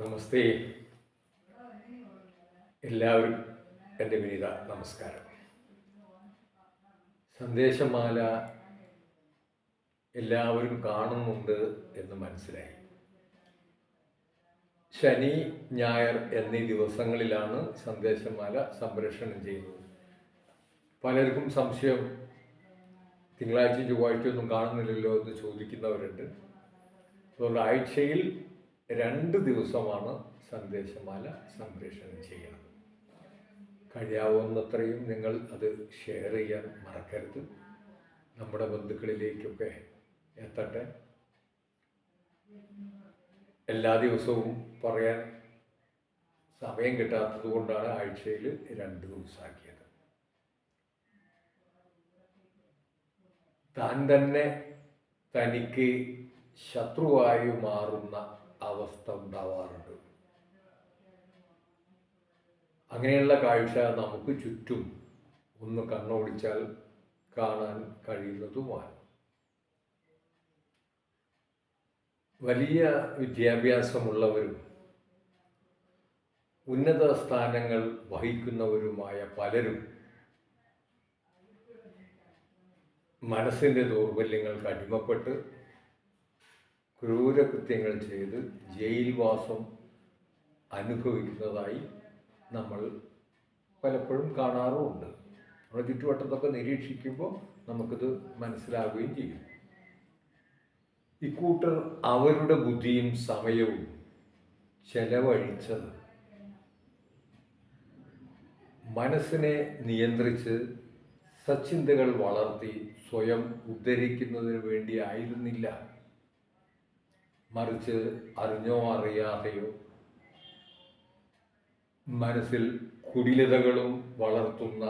നമസ്തേ. എല്ലാവരും എന്റെ വിനീത നമസ്കാരം. സന്ദേശമാല എല്ലാവരും കാണുന്നുണ്ട് എന്ന് മനസ്സിലായി. ശനി ഞായർ എന്നീ ദിവസങ്ങളിലാണ് സന്ദേശമാല സംപ്രേഷണം ചെയ്യുന്നത്. പലർക്കും സംശയം തിങ്കളാഴ്ച ചൊവ്വാഴ്ചയൊന്നും കാണുന്നില്ലല്ലോ എന്ന് ചോദിക്കുന്നവരുണ്ട്. അതുകൊണ്ട് ആഴ്ചയിൽ രണ്ട് ദിവസമാണ് സന്ദേശമാല സംപ്രേഷണം ചെയ്യുന്നത് കഴിയാവുന്നത്രയും നിങ്ങൾ അത് ഷെയർ ചെയ്യാൻ മറക്കരുത്. നമ്മുടെ ബന്ധുക്കളിലേക്കൊക്കെ എത്തട്ടെ. എല്ലാ ദിവസവും പറയാൻ സമയം കിട്ടാത്തത് കൊണ്ടാണ് ആഴ്ചയിൽ രണ്ട് ദിവസമാക്കിയത്. താൻ തന്നെ തനിക്ക് ശത്രുവായി മാറുന്ന അവസ്ഥ ഉണ്ടാവാറുണ്ട്. അങ്ങനെയുള്ള കാഴ്ച നമുക്ക് ചുറ്റും ഒന്ന് കണ്ണോടിച്ചാൽ കാണാൻ കഴിയുന്നതുമാണ്. വലിയ വിദ്യാഭ്യാസമുള്ളവരും ഉന്നത സ്ഥാനങ്ങൾ വഹിക്കുന്നവരുമായ പലരും മനസ്സിന്റെ ദൗർബല്യങ്ങൾക്ക് അടിമപ്പെട്ട് ക്രൂരകൃത്യങ്ങൾ ചെയ്ത് ജയിൽവാസം അനുഭവിക്കുന്നതായി നമ്മൾ പലപ്പോഴും കാണാറുമുണ്ട്. നമ്മുടെ ചുറ്റുവട്ടത്തൊക്കെ നിരീക്ഷിക്കുമ്പോൾ നമുക്കിത് മനസ്സിലാവുകയും ചെയ്യും. ഇക്കൂട്ടർ അവരുടെ ബുദ്ധിയും സമയവും ചെലവഴിച്ചത് മനസ്സിനെ നിയന്ത്രിച്ച് സച്ചിന്തകൾ വളർത്തി സ്വയം ഉദ്ധരിക്കുന്നതിന് വേണ്ടി ആയിരുന്നില്ല മറിച്ച് അറിഞ്ഞോ അറിയാതെയോ മനസ്സിൽ കുടിലതകളും വളർത്തുന്ന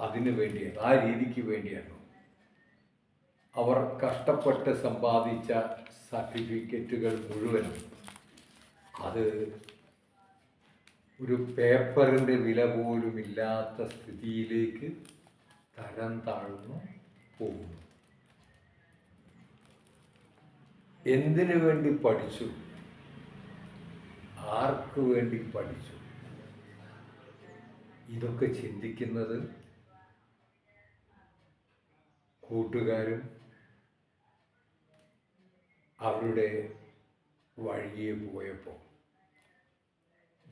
അതിനു വേണ്ടിയാണ് ആ രീതിക്ക് വേണ്ടിയാണ്. അവർ കഷ്ടപ്പെട്ട് സമ്പാദിച്ച സർട്ടിഫിക്കറ്റുകൾ മുഴുവനും അത് ഒരു പേപ്പറിന്റെ വില പോലുമില്ലാത്ത സ്ഥിതിയിലേക്ക് തരം താഴ്ന്നു പോകുന്നു. എന്തിനു വേണ്ടി പഠിച്ചു? ആർക്ക് വേണ്ടി പഠിച്ചു? ഇതൊക്കെ ചിന്തിക്കുന്നത് കൂട്ടുകാരും അവരുടെ വഴിയെ പോയപ്പോൾ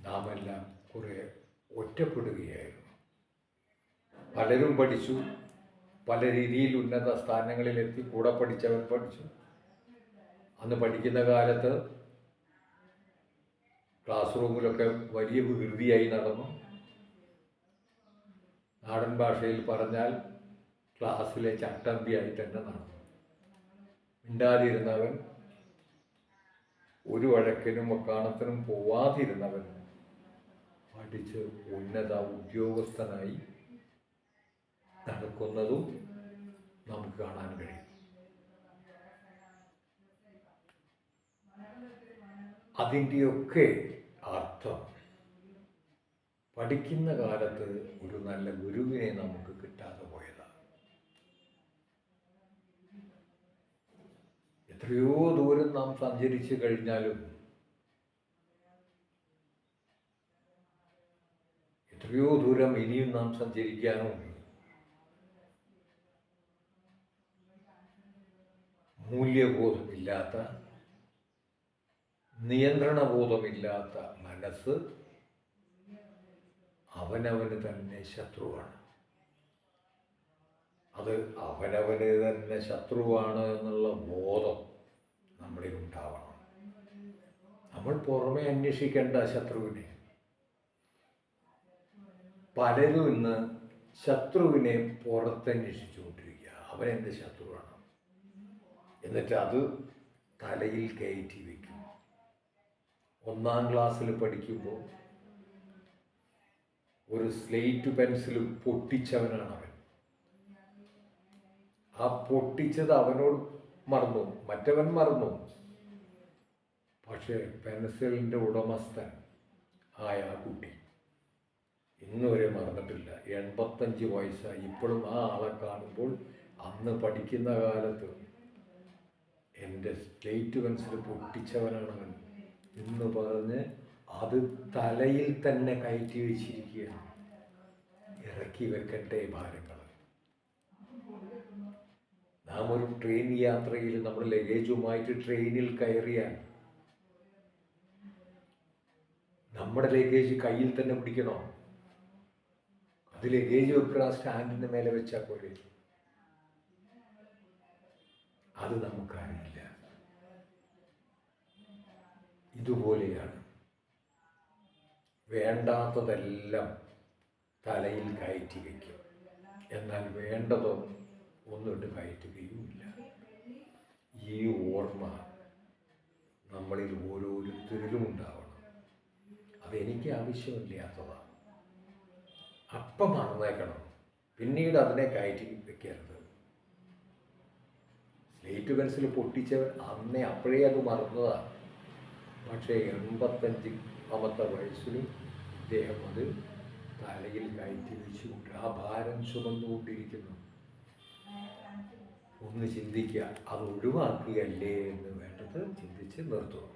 നാമെല്ലാം കുറെ ഒറ്റപ്പെടുകയായിരുന്നു. പലരും പഠിച്ചു. പല രീതിയിൽ ഉന്നത സ്ഥാനങ്ങളിലെത്തി കൂടെ പഠിച്ചവൻ പഠിച്ചു. അന്ന് പഠിക്കുന്ന കാലത്ത് ക്ലാസ് റൂമിലൊക്കെ വലിയ വികൃതിയായി നടന്നു. നാടൻ ഭാഷയിൽ പറഞ്ഞാൽ ക്ലാസ്സിലെ ചട്ടമ്പിയായി തന്നെ നടന്നു. മിണ്ടാതിരുന്നവൻ ഒരു വഴക്കിനും ഒക്കാണത്തിനും പോവാതിരുന്നവൻ പഠിച്ച് ഉന്നത ഉദ്യോഗസ്ഥനായി നടക്കുന്നതും നമുക്ക് കാണാൻ കഴിയും. അതിന്റെയൊക്കെ അർത്ഥം. പഠിക്കുന്ന കാലത്ത് ഒരു നല്ല ഗുരുവിനെ നമുക്ക് കിട്ടാതെ പോയതാണ് എത്രയോ ദൂരം നാം സഞ്ചരിച്ചു കഴിഞ്ഞാലും എത്രയോ ദൂരം ഇനിയും നാം സഞ്ചരിക്കാനും മൂല്യബോധമില്ലാത്ത നിയന്ത്രണബോധമില്ലാത്ത മനസ്സ് അവനവന് തന്നെ ശത്രുവാണ്. അത് അവനവന് തന്നെ ശത്രുവാണ് എന്നുള്ള ബോധം നമ്മളിൽ ഉണ്ടാവണം. നമ്മൾ പുറമെ അന്വേഷിക്കേണ്ട ശത്രുവിനെ. പലരും ഇന്ന് ശത്രുവിനെ പുറത്തന്വേഷിച്ചുകൊണ്ടിരിക്കുക അവനെന്റെ ശത്രുവാണ്? എന്നിട്ട് അത് തലയിൽ കയറ്റി വയ്ക്കും ഒന്നാം ക്ലാസ്സിൽ പഠിക്കുമ്പോൾ ഒരു സ്ലേറ്റ് പെൻസിൽ പൊട്ടിച്ചവനാണ് അവൻ ആ പൊട്ടിച്ചത് അവനോട് മറന്നു. മറ്റവൻ മറന്നു. പക്ഷേ പെൻസിലിന്റെ ഉടമസ്ഥൻ ആയ ആ കുട്ടി ഇന്ന് വരെ മറന്നിട്ടില്ല. എൺപത്തഞ്ച് വയസ്സായി. ഇപ്പോഴും ആ ആളെ കാണുമ്പോൾ അന്ന് പഠിക്കുന്ന കാലത്ത് എന്റെ സ്റ്റേറ്റ് പെൻസിൽ പൊട്ടിച്ചവനാണ് അവൻ എന്ന് പറഞ്ഞ് അത് തലയിൽ തന്നെ കയറ്റി വെച്ചിരിക്കുകയാണ്. ഇറക്കി വെക്കട്ടെ ഭാരങ്ങൾ. നാം ഒരു ട്രെയിൻ യാത്രയിൽ നമ്മൾ ലഗേജുമായിട്ട് ട്രെയിനിൽ കയറിയാൽ നമ്മുടെ ലഗേജ് കയ്യിൽ തന്നെ പിടിക്കണോ? അത് ലഗേജ് വെക്കുക സ്റ്റാൻഡിന് മേലെ വെച്ചാൽ പോലെ അത് നമുക്കറിയില്ല. ഇതുപോലെയാണ്. വേണ്ടാത്തതെല്ലാം തലയിൽ കയറ്റി വയ്ക്കും. എന്നാൽ വേണ്ടതോ ഒന്നിട്ട് കയറ്റുകയുമില്ല. ഈ ഓർമ്മ നമ്മളിൽ ഓരോരുത്തരിലും ഉണ്ടാവണം. അതെനിക്ക് ആവശ്യമില്ലാത്തതാണ് അപ്പം മറന്നേക്കണം. പിന്നീട് അതിനെ കയറ്റി വെക്കരുത് സ്ലേറ്റ് പെൻസിൽ പൊട്ടിച്ചവൻ അന്നേ അപ്പോഴേ അത് മറന്നതാണ് പക്ഷേ എൺപത്തഞ്ച് അമത്തെ വയസ്സിലും ഇദ്ദേഹം അത് തലയിൽ കയറ്റി വെച്ചുകൊണ്ട് ആ ഭാരം ചുമന്നുകൊണ്ടിരിക്കുന്നു. ഒന്ന് ചിന്തിക്കുക അത് ഒഴിവാക്കുകയല്ലേ എന്ന് വേണ്ടത് ചിന്തിച്ച് നിർത്തുന്നു